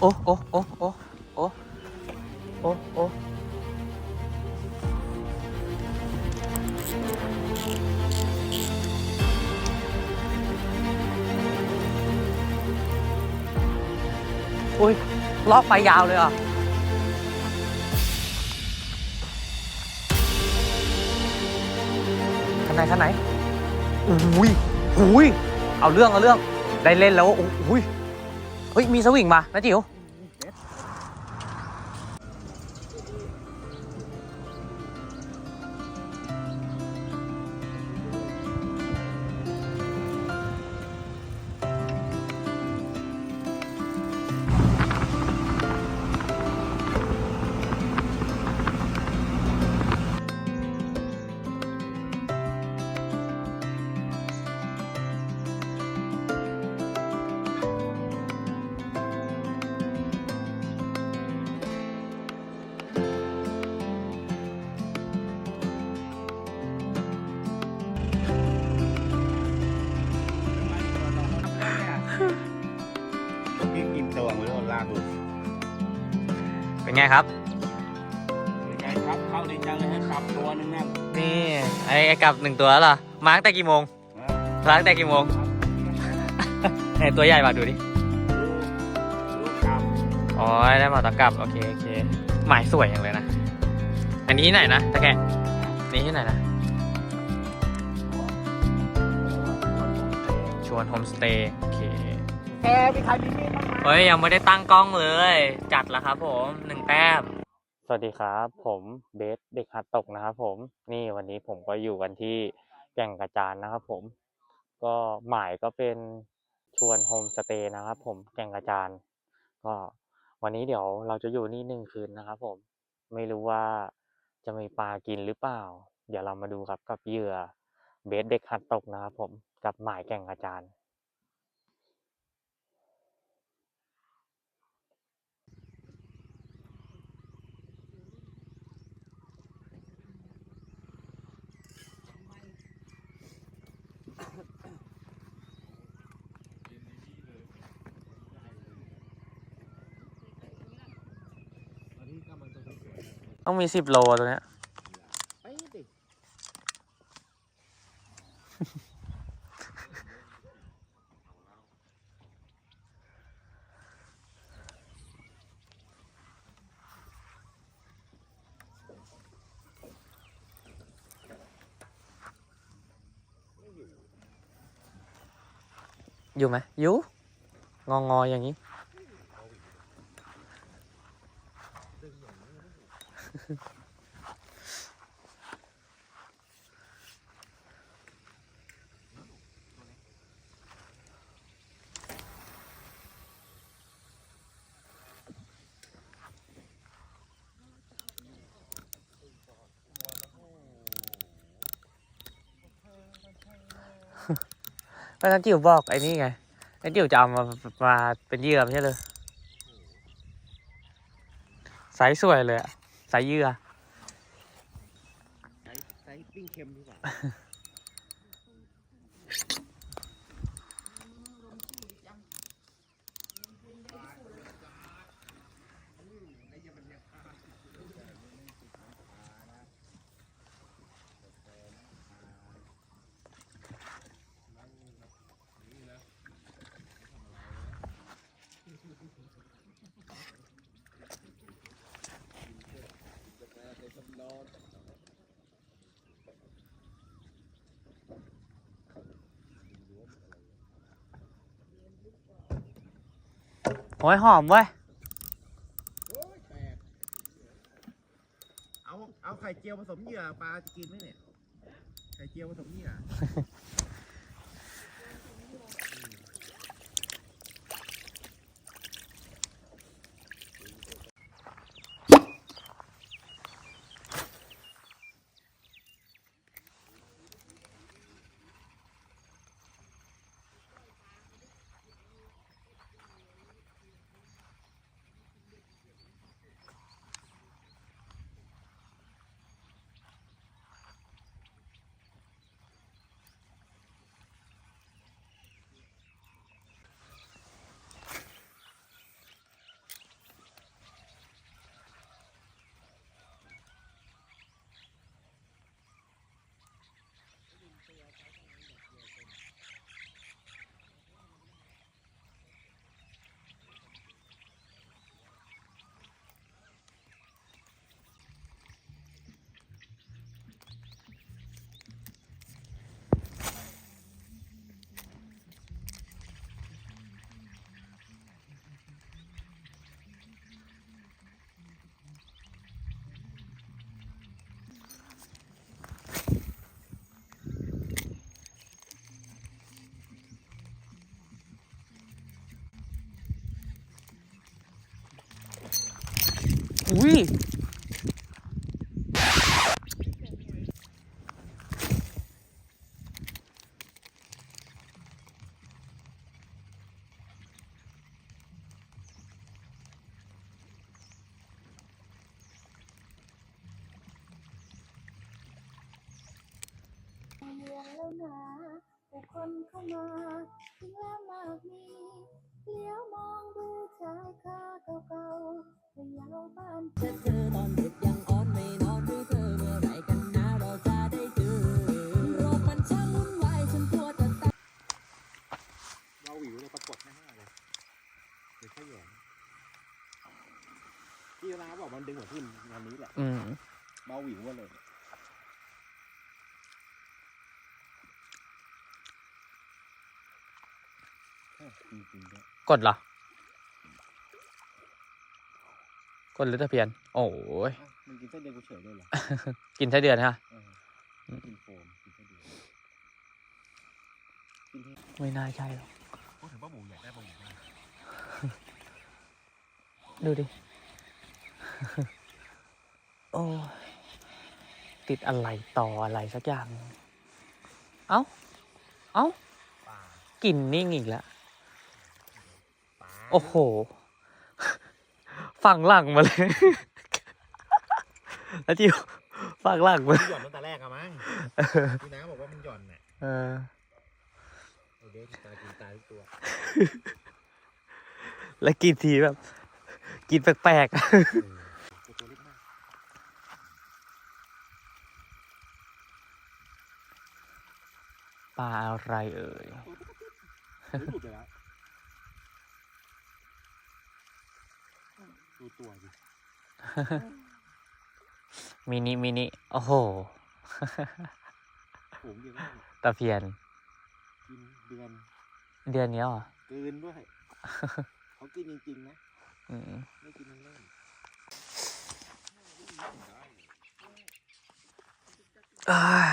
โอ้โอ้โอ้โอ้โอ้โอ้โอ้อุ้ยลอกไปยาวเลยอะข้างในข้างในอุ้ยอุ้ยเอาเรื่องเอาเรื่อง ได้เล่นแล้วอุ้ย เฮ้ย มีสวิงมานะจิ๋ว ครับเป็นไงครับเข้าดีจังเลยให้ปรับตัวนึงนะนี่ไอ้ไอ้กลับหนึ่งตัวแล้วเหรอมาตั้งแต่กี่โมงมาตั้งแต่กี่โมงไอ้ตัวใหญ่มาดูดิดูครับอ๋อได้มาตะกลับโอเคโอเคหมายสวยอย่างเลยนะ อันนี้ที่ไหนนะตะแกะนี่ที่ไหนนะชวนโฮมสเตย์โอเค แกมีใครมีมีดบ้างไหมเฮ้ยยังไม่ได้ตั้งกล้องเลย จัดแล้วครับผมหนึ่งแต้มสวัสดีครับ ผมเบสเด็กหัดตกนะครับผมนี่วันนี้ผมก็อยู่กันที่แก่งกระจานนะครับผม ก็หมายก็เป็นชวนโฮมสเตย์นะครับผมแก่งกระจานก็วันนี้เดี๋ยวเราจะอยู่นี่หนึ่งคืนนะครับผมไม่รู้ว่าจะมีปลากินหรือเปล่า เดี๋ยวเรามาดูครับกับเหยื่อเบสเด็กหัดตกนะครับผมกับหมายแก่งกระจาน ต้องมีสิบโลตัวเนี้ยไปดิอยู่ไหมอยู่งองออย่างนี้ ก็นั้นจิ๋วบอกไอ้นี่ไงไอ้จิ๋วจะเอามามาเป็นเหยื่อไม่ใช่เลยสายสวยเลยอะสายเหยื่อใส่ใส่ปิ้งเค็มดีกว่า โอ้ยหอมเว้ยโอ้ยแตกเอา เอาไข่เจียวผสมเหยื่อปลาจะกินไหมเนี่ย ไข่เจียวผสมเหยื่อ อุ้ยเมืองแล้วนะผู้คนเข้ามาถึงแล้วมากมีเลี้ยวมองดูชายคาเก่าๆพะ เยาวบ้านจะเจอตอนดึกยังอ่อนไม่นอนด้วยเธอเมื่อไหราจะได้เจอโรคมันช่างวนวายฉันกลัวจะตายเราหวิวเลยปรากฏหน้าห้าเลยหรือแค่แหยงพี่ร้าบอกมันดึงหัวทิ่งานนี้แหละอืมเบาหวิวมาเลยเออจริงๆด้วยกดเหรอ กดหรือตะเพียน โอ้ยอ้าวมึงกินไส้เดือนกูเฉยเลยเหรอกินไส้เดือนฮะเออกินโฟมกินไส้เดือนกินที่ไม่น่าใช่หรอกพูดถึงป้าหมูอยากได้ป้าหมูมากดูดิ โอ้ยติดอะไรต่ออะไรสักอย่าง เอ้า เอ้าป่ากินนิ่งอีกแล้วป่าโอ้โห ฝั่งหลังมาเลยแล้วจิวฝั่งหลังมามึงหย่อนตั้งแต่แรกอะมั้งพี่น้าบอกว่ามึงหย่อนน่ะเออ โอเคตากินตาทุกตัวแล้วกินทีแบบ กินแปลกเออตัวเล็กมากๆปลาอะไรเอ่ย เฮ้ยหลุดไปแล้วดูตัวดิ มินิมินิ โอ้โห ฝูงเดียวกันตะเพียน กินเดือนเดือนนี้เหรอเกินด้วย เขากินจริงๆนะ อืมไม่กินเล่นอ้าย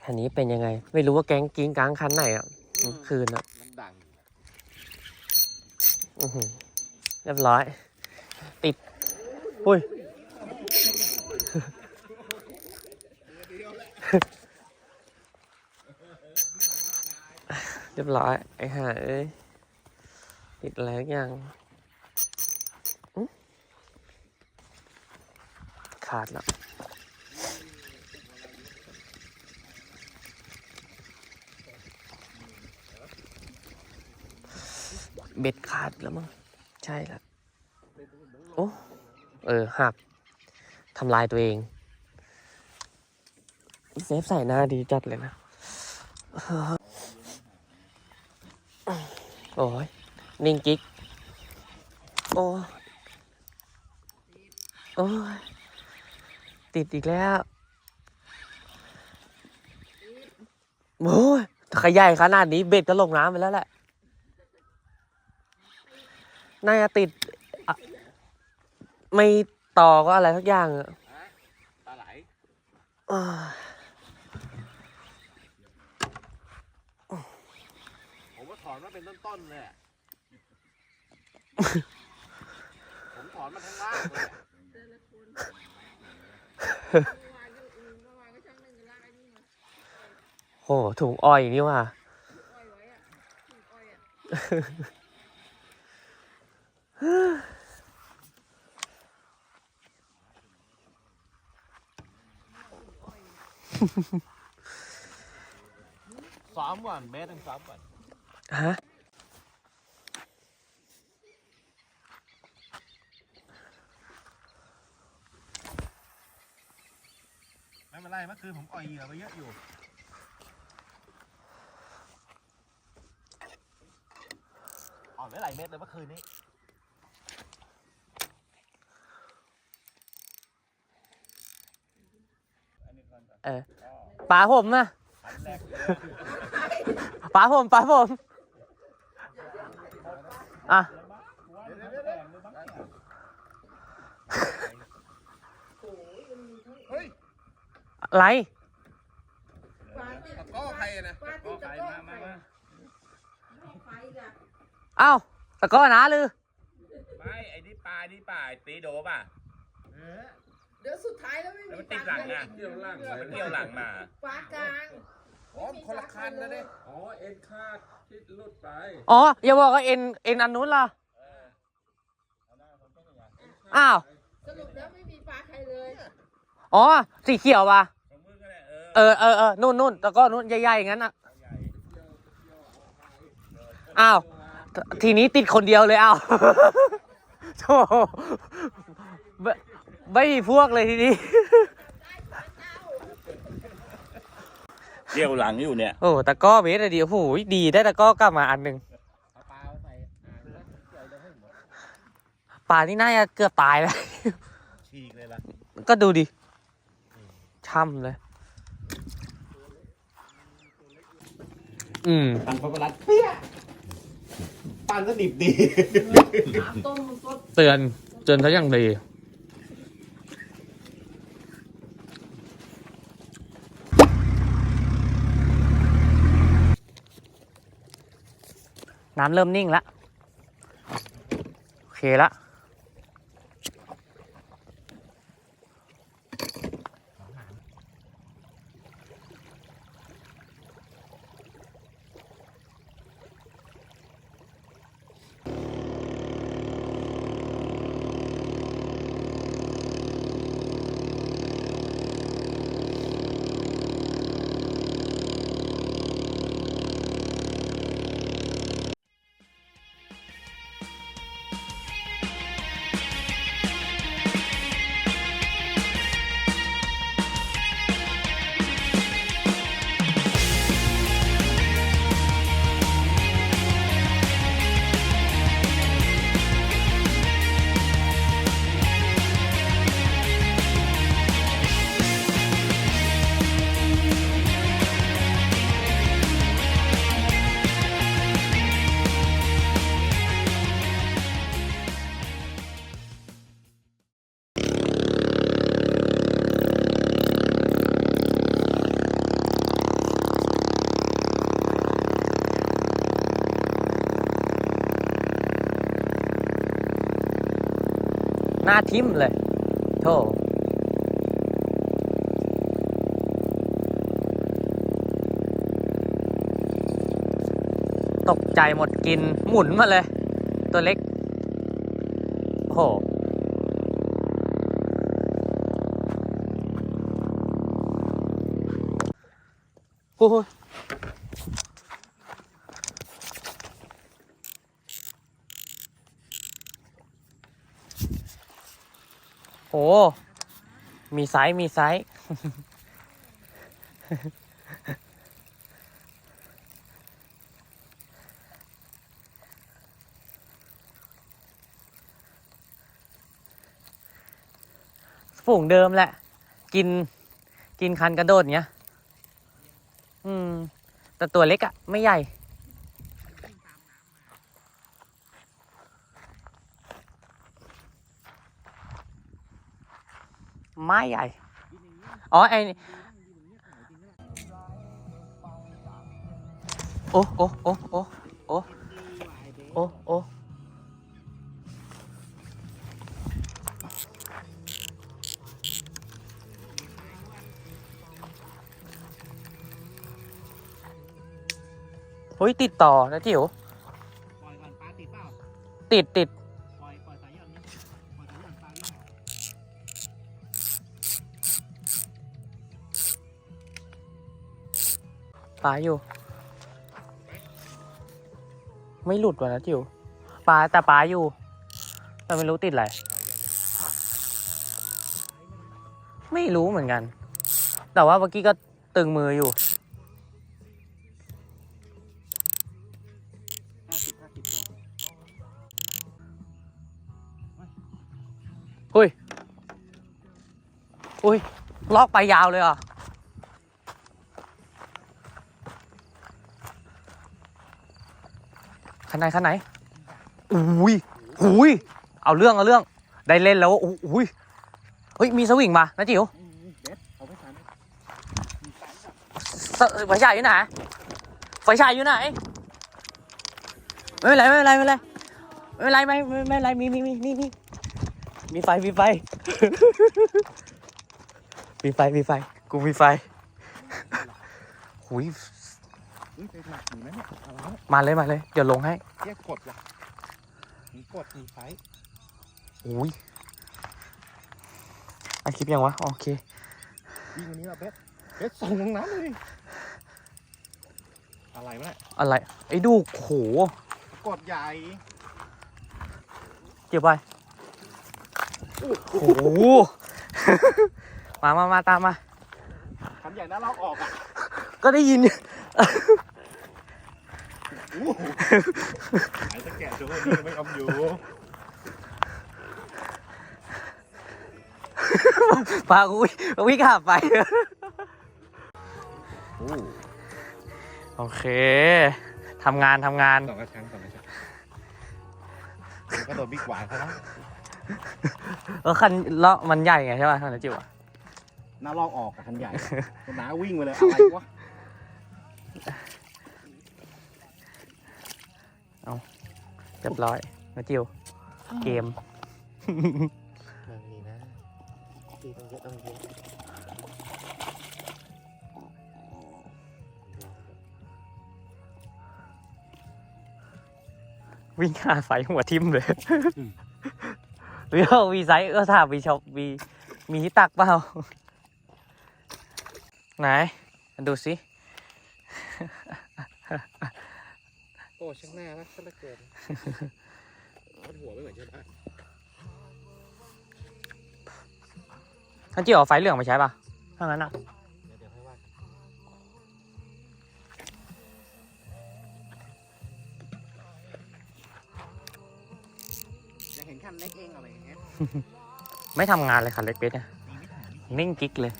คั นนี้เป็นยังไง ไม่รู้ว่าแก๊งกิ้งก้างคันไหนอะๆเมื่อคืนอะมันดังอยู่นะอื้อหือเรียบร้อย ติดอุ้ยเรียบร้อย ไอ้ห่าเอ้ยติดอะไรสักอย่างอื้อขาดแล้ว เบ็ดขาดแล้วมั้งใช่ล้วโอ้เออหักทำลายตัวเอง เซฟใส่หน้าดีจัดเลยนะ โอ้ยนิ่งกิ๊ก โอ้โอ้ยติดอีกแล้วโอ้ยขยายขนาดนี้เบ็ดก็ลงน้ำไปแล้วแหละ น่าจะติดอะไม่ต่อก็อะไรสักอย่างอะปลาไหลอ้าผมว่าถอนมาเป็นต้นๆเลยอะผมถอนมาทั้งล่างเลยอะโหถุงอ้อยนี่ว่าซ้อมก่อนเบ สต้องซ้อมก่อนฮะไม่เป็นไรเมื่อคืนผมอ่อยเหยื่อไปเยอะอยู่อ่อนไม่หลายเม็ดเลยเมื่อคืนนี้ เออป๋าผมนะอันแรกป๋าผมป๋าผมอะเฮ้ยอะไรตะกร้อใครอะนะปลาที่ตะโกนมามาอ้าวตะกร้อนะลือไม่ไอ้นี่ปลานี่ปลาไอ้ตีโดป่ะเออ เดี๋ยวสุดท้ายแล้วไม่แล้วมีมันติดหลังอะ เกี่ยวหลังมันเกี่ยวหลังมาปลากลางอ๋อคนละคันนะเนี่ยอ๋อเอ็นคาดที่หลุดไปอ๋อ อย่าบอกว่าเอ็นเอ็นอันนู้นล่ะ อ้าว สรุปแล้วไม่มีปลาใครเลยอ๋อ สีเขียวป่ะของมึงก็แหละเออเออเออเออนู่นนู่นตะกร้อนู่นใหญ่ๆอย่างนั้นอะ อ้าวททีนี้ติดคนเดียวเลยอ้าวโธ่ ไม่ไม่มีพวกเลยทีนี้เกี่ยวหลังอยู่เนี่ย โอ้ตะกร้อเมตรเดียวโอ้โหดีได้ตะกร้อกลับมาอันหนึ่งเอาปลาใส่อ่างแล้วเกี่ยวเดี๋ยวให้หมดป่านี่น่าจะเกือบตายแล้ว ฉีกเลยล่ะ ก็ดูดิ ช่ำเลย อืมตันพระรัตเปี้ยปันก็ดิบดี เตือนเตือนเขาอย่างดี น้ำเริ่มนิ่งแล้ว โอเคละ หน้าทิมเลยโธ่ตกใจหมดกินหมุนมาเลย ตัวเล็กโอ้โห โอ้ มีไซส์มีไซส์ฝูงเดิมแหละ กินกินคันกระโดดเงี้ย อืม แต่ตัวเล็กอะไม่ใหญ่ ไม่ใหญ่ อ๋อไอนี่โอ้โอ้โอ้โอ้โอ้โอ้โอ้เฮ้ยติดต่อนะจิ๋วปล่อยก่อนปลาติดเปล่าติด ปลาอยู่ ไม่หลุดว่ะนะจิ๋วปลาแต่ปลาอยู่ แต่ไม่รู้ติดอะไร ไม่รู้เหมือนกัน แต่ว่าเมื่อกี้ก็ตึงมืออยู่ห้าสิบห้าสิบอุ้ยอุ้ยลอกไปยาวเลยอะ ข้างในข้างในอุ้ยอุ้ยเอาเรื่องเอาเรื่อง ได้เล่นแล้วอุ้ยเฮ้ยมีสวิงมานะจิ๋วเด็ดเอาไม่ไหญ่ที่ไหนไฟฉายอยู่ไหนไม่เป็นไรไม่เป็นไรไม่เป็นไรไม่เป็นไรไม่ไม่ไม่เป็นไรมีมีมีนี่นี่มีไฟมีไฟมีไฟมีไฟกูมีไฟหุย เฮ้ยเป็นหนักอยู่นะเนี่ยอะไรวะมาเลยมาเลยเดี๋ยวลงให้แยกกดว่ะมีกดมีไฟอุ้ยอัดคลิปยังวะ โอเค วิ่งวันนี้เราเบสเบสส่งลงน้ำเลยอะไรวะเนี่ยอะไร ไอ้ดูกโหกดใหญ่เก็บไปโอ้โห มามามาตามมาคันใหญ่นะเราออกอะ ก็ได้ยินโอ้โหายตะแกะตัวนี้ไม่เอาอยู่พากูวิ่งขับไป โอเคทำงานทำงาน สองกระชังสองกระชังก็โดนบิ๊กหวานเขาแล้วเออคันเลาะมันใหญ่ไงใช่ป่ะคันจิ๋วอะน้าลอกออกกับคันใหญ่ตัวน้าวิ่งไปเลยอะไรวะ เรียบร้อยนะจิ๋วเกมนี่นะตีต้องเยอะต้องเยอะวิ่งหาไฟหัวทิ่มเลยวิววีไซส์เออถามวีชอบวีมีที่ตักเปล่า ไหน ดูสิโอ้ช่างหน้ารักซะเหลือเกินมันหัวไม่เหมือนชาวบ้านท่านจิ๋วเอาไฟเหลืองมาใช้ป่ะถ้างั้นอะเดี๋ยวเดี๋ยวค่อยว่ากันจะเห็นคันเล็กเองอะไรอย่างเงี้ย ไม่ทำงานเลยค่ะเล็กเบสเนี่ยมีไม่ถึงนิ่งกิ๊กเลย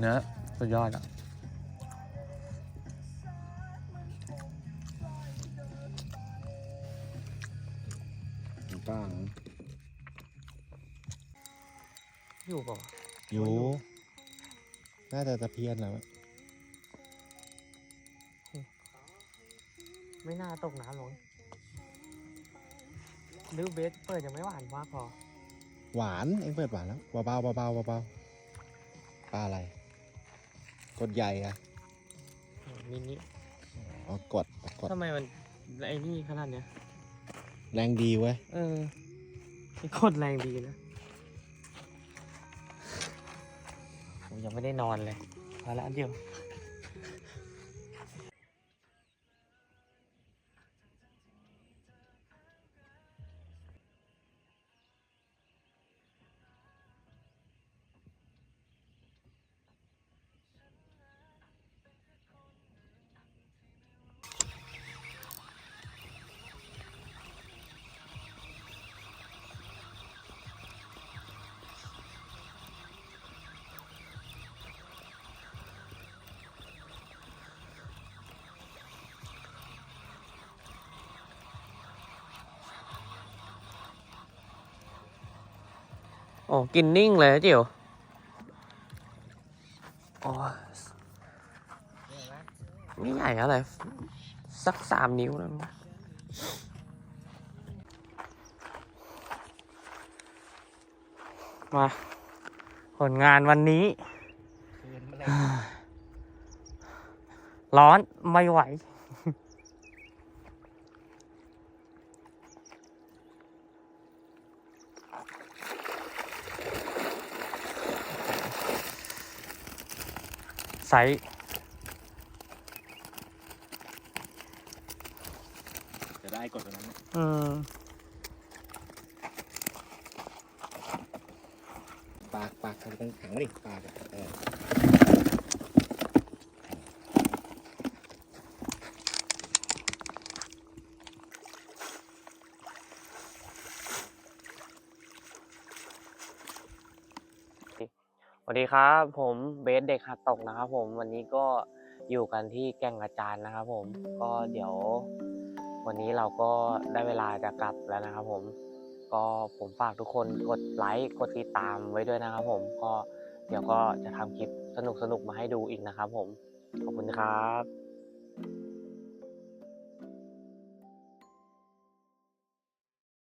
เนื้อสุดยอดอะป้าอยู่ป่ะอยู่ น่าจะตะเพียนแล้วไม่น่าตกน้ำหรอกดูเบสเปิดยังไม่หวานมากพอ หวาน เอ็งเปิดหวานแล้วเบาๆเบาๆเบาๆปลาอะไร กดใหญ่อะมินิอ๋อกดกดทำไมมันไอ้นี่ขนาดเนี้ย แรงดีเว้ย เออนี่โคตรแรงดีนะผมยังไม่ได้นอนเลยพอแล้วอันเดียว อ้กินนิ่งเลยนะจิ๋วโอ้ไม่ใหญ่อะไร สักสามนิ้วแล้วมา ผลงานวันนี้ ร้อนไม่ไหว ไซส์จะได้กดตรงนั้นอืมปากปากทำตรงถังมาดิปากอะเออ วัสดีครับ ผมเบสเด็กหัดตกนะครับ ผมวันนี้ก็อยู่กันที่แก่งกระจานนะครับ ผมก็เดี๋ยว วันนี้เราก็ได้เวลาจะกลับแล้วนะครับ ผมก็ผมฝากทุกคนกดไลค์กดติดตามไว้ด้วยนะครับ ผมก็เดี๋ยวก็จะทำคลิปสนุกๆมาให้ดูอีกนะครับ ผมขอบคุณครับ